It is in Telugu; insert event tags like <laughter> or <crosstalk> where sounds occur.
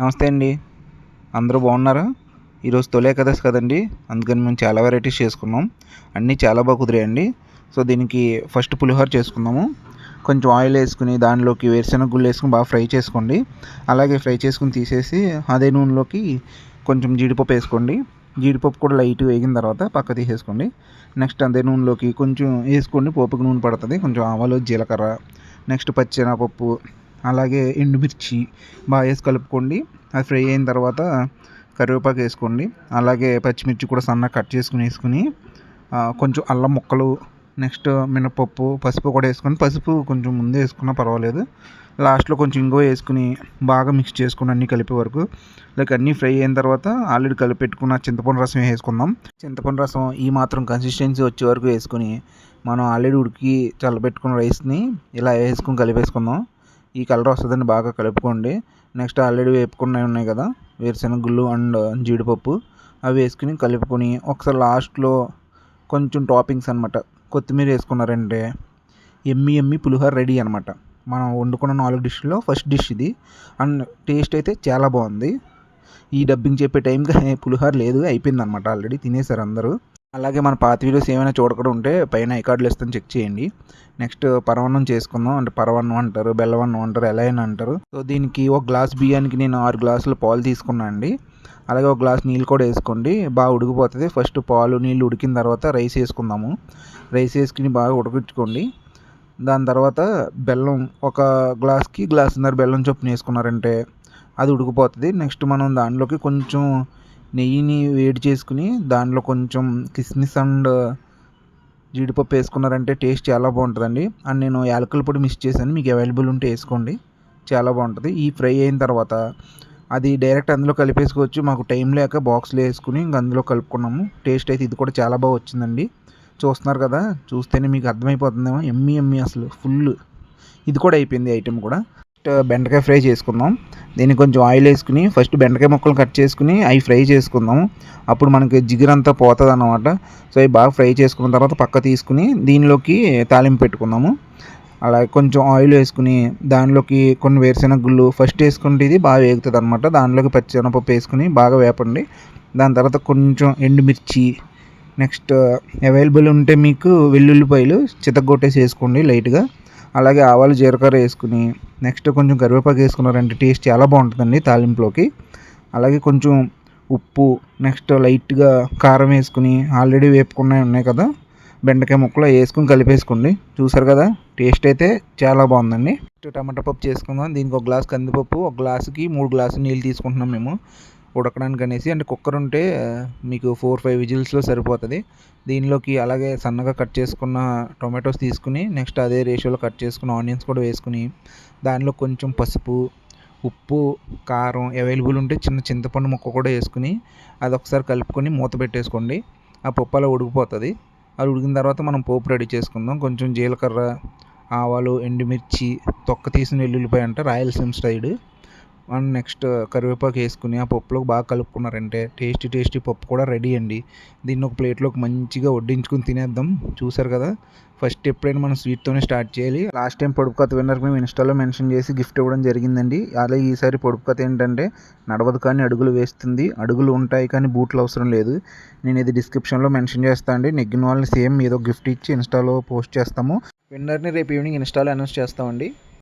నమస్తే అండి. అందరూ బాగున్నారా? ఈరోజు తొలి ఏకాదశి కదండి. అందుకని మేము చాలా వెరైటీస్ చేసుకున్నాం. అన్నీ చాలా బాగా కుదిరాయండి. సో దీనికి ఫస్ట్ పులిహోర చేసుకుందాము. కొంచెం ఆయిల్ వేసుకుని దానిలోకి వేరుశెనగ గుళ్ళు వేసుకుని బాగా ఫ్రై చేసుకోండి. అలాగే ఫ్రై చేసుకుని తీసేసి అదే నూనెలోకి కొంచెం జీడిపప్పు వేసుకోండి. జీడిపప్పు కూడా లైట్ వేగిన తర్వాత పక్క తీసేసుకోండి. నెక్స్ట్ అదే నూనెలోకి కొంచెం వేసుకోండి. పోపుకి నూనె పడుతుంది. కొంచెం ఆవాలు జీలకర్ర నెక్స్ట్ పచ్చెనగపప్పు అలాగే ఎండుమిర్చి బాగా వేసి కలుపుకోండి. అది ఫ్రై అయిన తర్వాత కరివేపాకు వేసుకోండి. అలాగే పచ్చిమిర్చి కూడా సన్నగా కట్ చేసుకుని వేసుకుని కొంచెం అల్లం ముక్కలు నెక్స్ట్ మినపప్పు పసుపు కూడా వేసుకొని పసుపు కొంచెం ముందే వేసుకున్నా పర్వాలేదు. లాస్ట్లో కొంచెం ఇంగో వేసుకుని బాగా మిక్స్ చేసుకుని అన్నీ కలిపే వరకు లైక్ అన్నీ ఫ్రై అయిన తర్వాత ఆల్రెడీ కలిపి పెట్టుకున్న చింతపండు రసం వేసుకుందాం. చింతపండు రసం ఈ మాత్రం కన్సిస్టెన్సీ వచ్చే వరకు వేసుకుని మనం ఆల్రెడీ ఉడికి చల్లబెట్టుకున్న రైస్ని ఇలా వేసుకుని కలిపేసుకుందాం. ఈ కలర్ వస్తుందని బాగా కలుపుకోండి. నెక్స్ట్ ఆల్రెడీ వేపుకున్నవి ఉన్నాయి కదా వేరుశెనగుళ్ళు అండ్ జీడిపప్పు. అవి వేసుకుని కలుపుకొని ఒకసారి లాస్ట్లో కొంచెం టాపింగ్స్ అనమాట కొత్తిమీర వేసుకున్నారంటే ఎమ్మి ఎమ్మి పులిహోర రెడీ అనమాట మనం వండుకున్న నాలుగు డిష్లో ఫస్ట్ డిష్ ఇది. అండ్ టేస్ట్ అయితే చాలా బాగుంది. ఈ డబ్బింగ్ చెప్పే టైంకి <laughs> పులిహోర లేదు అయిపోయింది అనమాట ఆల్రెడీ తినేసారు అందరూ. అలాగే మన పాత వీడియోస్ ఏమైనా చూడకుండా ఉంటే పైన ఐకార్డులు ఇస్తాను చెక్ చేయండి. నెక్స్ట్ పరవన్నం చేసుకుందాం. అంటే పరవన్నం అంటారు బెల్లవన్నం అంటారు ఎలా అయినా అంటారు. సో దీనికి ఒక గ్లాస్ బియ్యానికి నేను ఆరు గ్లాసులు పాలు తీసుకున్నాను అండి. అలాగే ఒక గ్లాస్ నీళ్ళు కూడా వేసుకోండి. బాగా ఉడికిపోతుంది. ఫస్ట్ పాలు నీళ్ళు ఉడికిన తర్వాత రైస్ వేసుకుందాము. రైస్ వేసుకుని బాగా ఉడికించుకోండి దాని తర్వాత బెల్లం ఒక గ్లాస్కి గ్లాసున్నర బెల్లం చొప్పున వేసుకున్నారంటే అది ఉడికిపోతుంది. నెక్స్ట్ మనం దానిలోకి కొంచెం నెయ్యిని వేడి చేసుకుని దాంట్లో కొంచెం కిస్మిస్ అండ్ జీడిపప్పు వేసుకున్నారంటే టేస్ట్ చాలా బాగుంటుందండి. అండ్ నేను యాలకుల పొడి మిక్స్ చేశాను. మీకు అవైలబుల్ ఉంటే వేసుకోండి. చాలా బాగుంటుంది. ఈ ఫ్రై అయిన తర్వాత అది డైరెక్ట్ అందులో కలిపేసుకోవచ్చు. మాకు టైం లేక బాక్స్లో వేసుకుని ఇంక అందులో కలుపుకున్నాము. టేస్ట్ అయితే ఇది కూడా చాలా బాగా వచ్చిందండి. చూస్తున్నారు కదా? చూస్తేనే మీకు అర్థమైపోతుందేమో. ఎమ్మి ఎమ్మి అసలు. ఫుల్. ఇది కూడా అయిపోయింది ఐటెం కూడా. బెండకాయ ఫ్రై చేసుకుందాం. దీన్ని కొంచెం ఆయిల్ వేసుకుని ఫస్ట్ బెండకాయ ముక్కలు కట్ చేసుకుని అవి ఫ్రై చేసుకుందాము. అప్పుడు మనకి జిగురంతా పోతుంది అన్నమాట సో అవి బాగా ఫ్రై చేసుకున్న తర్వాత పక్క తీసుకుని దీనిలోకి తాలింపు పెట్టుకుందాము. అలాగే కొంచెం ఆయిల్ వేసుకుని దానిలోకి కొన్ని వేరుశెనగ గుళ్ళు ఫస్ట్ వేసుకుంటే ఇది బాగా వేగుతుంది అనమాట దానిలోకి పచ్చిశనగపప్పు వేసుకుని బాగా వేపండి. దాని తర్వాత కొంచెం ఎండుమిర్చి నెక్స్ట్ అవైలబుల్ ఉంటే మీకు వెల్లుల్లిపాయలు చితగొట్టేసి వేసుకోండి లైట్గా. అలాగే ఆవాలు జీలకర్ర వేసుకుని నెక్స్ట్ కొంచెం కరివేపాకు వేసుకున్నారంటే టేస్ట్ చాలా బాగుంటుందండి తాలింపులోకి. అలాగే కొంచెం ఉప్పు నెక్స్ట్ లైట్గా కారం వేసుకుని ఆల్రెడీ వేపుకున్నవి ఉన్నాయి కదా బెండకాయ ముక్కలు వేసుకుని కలిపేసుకోండి. చూసారు కదా టేస్ట్ అయితే చాలా బాగుందండి. టమాటా పప్పు చేసుకుందాం. దీనికి ఒక గ్లాస్ కందిపప్పు ఒక గ్లాసుకి మూడు గ్లాసులు నీళ్ళు తీసుకుంటున్నాం మేము. ఉడకడానికి అనేసి అంటే కుక్కర్ ఉంటే మీకు ఫోర్ ఫైవ్ విజిల్స్లో సరిపోతుంది. దీనిలోకి అలాగే సన్నగా కట్ చేసుకున్న టొమాటోస్ తీసుకుని నెక్స్ట్ అదే రేషియోలో కట్ చేసుకున్న ఆనియన్స్ కూడా వేసుకుని దానిలో కొంచెం పసుపు ఉప్పు కారం అవైలబుల్ ఉంటే చిన్న చింతపండు ముక్క కూడా వేసుకుని అది ఒకసారి కలుపుకొని మూత పెట్టేసుకోండి. ఆ పప్పు అలా ఉడికిపోతుంది. అది ఉడికిన తర్వాత మనం పోపు రెడీ చేసుకుందాం. కొంచెం జీలకర్ర ఆవాలు ఎండుమిర్చి తొక్క తీసిన వెల్లుల్లిపాయ అంటే రాయలసీమ స్టైల్. అండ్ నెక్స్ట్ కరివేపాకు వేసుకుని ఆ పప్పులోకి బాగా కలుపుకున్నారంటే టేస్టీ టేస్టీ పప్పు కూడా రెడీ అండి. దీన్ని ఒక ప్లేట్లోకి మంచిగా వడ్డించుకుని తినేద్దాం. చూసారు కదా? ఫస్ట్ ఎప్పుడైనా మనం స్వీట్తోనే స్టార్ట్ చేయాలి. లాస్ట్ టైం పొడుపు కథ విన్నర్కి మేము ఇన్స్టాలో మెన్షన్ చేసి గిఫ్ట్ ఇవ్వడం జరిగిందండి. అలాగే ఈసారి పొడుపు కథ ఏంటంటే నడవదు కానీ అడుగులు వేస్తుంది. అడుగులు ఉంటాయి కానీ బూట్లు అవసరం లేదు. నేను ఇది డిస్క్రిప్షన్లో మెన్షన్ చేస్తాను అండి. నెగ్గిన వాళ్ళని సేమ్ ఏదో గిఫ్ట్ ఇచ్చి ఇన్స్టాలో పోస్ట్ చేస్తాము. విన్నర్ని రేపు ఈవినింగ్ ఇన్స్టాలో అనౌన్స్ చేస్తామండి.